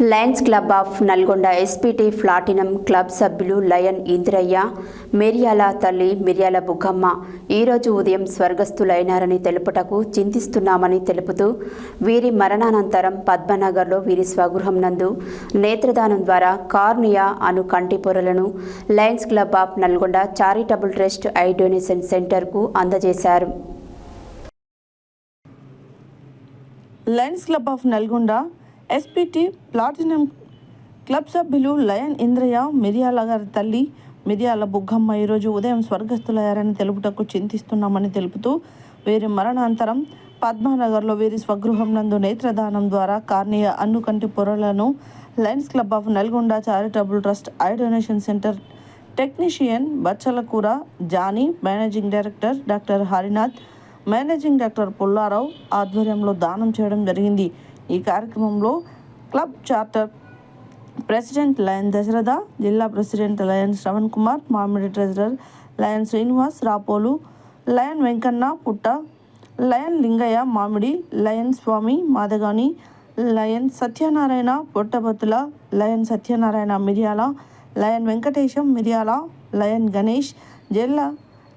Lions club of Nalgonda SPT platinum club సభ్యులు lion Indraiah Miryala తల్లి మిర్యాల బుగ్గమ్మ ఈరోజు ఉదయం స్వర్గస్థులైనారని తెలుపుటకు చింతిస్తున్నామని తెలుపుతూ వీరి మరణానంతరం పద్మనగర్లో వీరి స్వగృహం నందు నేత్రదానం ద్వారా కార్నియా అను కంటి పొరలను lions club of Nalgonda charitable trust eye donation సెంటర్కు అందజేశారు. Lions club of Nalgonda SPT platinum club సభ్యులు లయన్ ఇంద్రయ్య మిర్యాల గారి తల్లి మిర్యాల బుగ్గమ్మ ఈరోజు ఉదయం స్వర్గస్థులయ్యారని తెలుపుటకు చింతిస్తున్నామని తెలుపుతూ వీరి మరణాంతరం పద్మానగర్లో వీరి స్వగృహం నందు నేత్రదానం ద్వారా కార్నియ అన్నుకంటి పొరలను lions club of Nalgonda charitable trust eye donation centre technician Bachalakura Jani managing director doctor Harinath managing director Pullarao ఆధ్వర్యంలో దానం చేయడం జరిగింది. ఈ కార్యక్రమంలో club charter president lion Dasharatha జిల్లా president lion Shravan Kumar Mamidi treasurer lion Srinivas Rapolu lion Venkanna Putta lion Lingaiah Mamidi lion Swamy Madagani lion Satyanarayana Pottabathula lion Satyanarayana Miryala lion Venkatesham Miryala lion Ganesh జిల్లా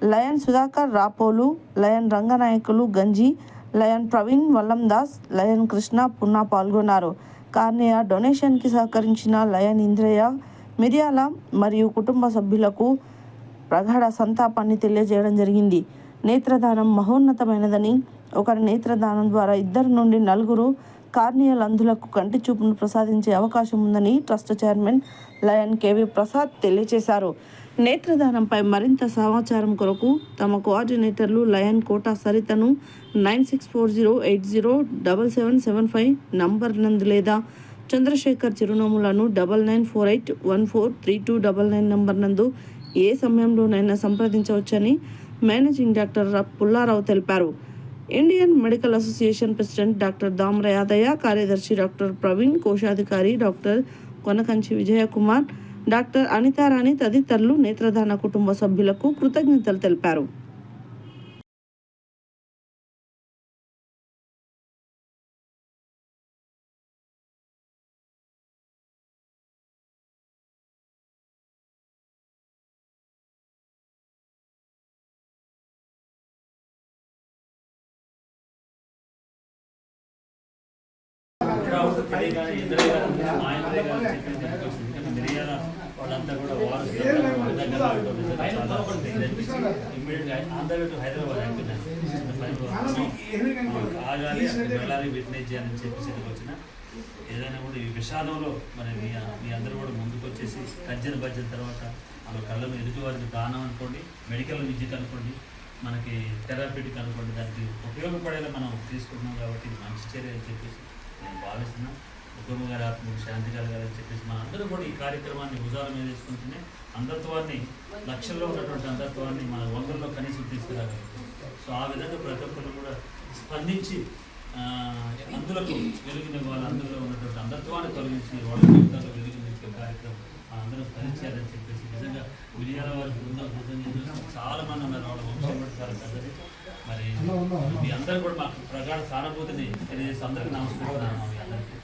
lion Sudhakar Rapolu lion Ranganayakulu Ganji lion Praveen Vallandas lion Krishna Punna పాల్గొన్నారు. Cornea డొనేషన్కి సహకరించిన lion Indraiah మిర్యాల మరియు కుటుంబ సభ్యులకు ప్రగాఢ సంతాపాన్ని తెలియజేయడం జరిగింది. నేత్రదానం మహోన్నతమైనదని ఒకరి నేత్రదానం ద్వారా ఇద్దరు నుండి నలుగురు కార్నియల్ అంధులకు కంటి చూపును ప్రసాదించే అవకాశం ఉందని trust chairman lion KV Prasad తెలియజేశారు. నేత్రదానంపై మరింత సమాచారం కొరకు తమ కోఆర్డినేటర్లు lion Kota సరితను nine six four zero eight zero double seven seven five number నందు లేదా Chandrashekar చిరునోములను double nine four eight one four three two double nine number నందు ఏ సమయంలోనైనా సంప్రదించవచ్చని మేనేజింగ్ డాక్టర్ పుల్లారావు తెలిపారు. Indian medical association president doctor Damara Yadaiah కార్యదర్శి doctor Praveen కోశాధికారి doctor Konakanchi Vijayakumar doctor Anitharani తదితరులు నేత్రదాన కుటుంబ సభ్యులకు కృతజ్ఞతలు తెలిపారు. వాళ్ళంతా కూడా వారసులు ఇమ్మీడియట్గా ఆంధ్ర టు హైదరాబాద్ ఆగాలి అక్కడ వెళ్ళాలి విట్నెస్ చేయాలని చెప్పేసి వచ్చిన ఏదైనా కూడా ఈ విషాదంలో మరి మీ మీ అందరూ కూడా ముందుకు వచ్చేసి తర్జన భర్జన తర్వాత వాళ్ళ కళ్ళను ఎదుటి వారికి దానం అనుకోండి మెడికల్ విద్యకు అనుకోండి మనకి థెరపీటిక్ అనుకోండి దానికి ఉపయోగపడేలా మనం తీసుకుంటున్నాం కాబట్టి మంచి చర్య అని చెప్పేసి నేను భావిస్తున్నాను. ఉత్తమ గారి ఆత్మకు శాంతి కలగాలని చెప్పేసి మన అందరూ కూడా ఈ కార్యక్రమాన్ని భుజాల మీద వేసుకుంటూనే అంధత్వాన్ని లక్షల్లో ఉన్నటువంటి అంధత్వాన్ని మన వందల్లో కనీసం తీసుకురాగలం. సో ఆ విధంగా ప్రతి ఒక్కరు కూడా స్పందించి అందులకు వెలుగుని వాళ్ళు అందులో ఉన్నటువంటి అంధత్వాన్ని తొలగించి వాళ్ళ జీవితాల్లో వెలుగునిచ్చే కార్యక్రమం అందరూ స్మరించాలని చెప్పేసి నిజంగా విజయాల వారి బృందం చాలా మంది ఉన్నారు. మరి మీ అందరూ కూడా మాకు ప్రగాఢ సానుభూతిని తెలియజేసి అందరికీ నమస్కరిస్తున్నాను మీ అందరికీ.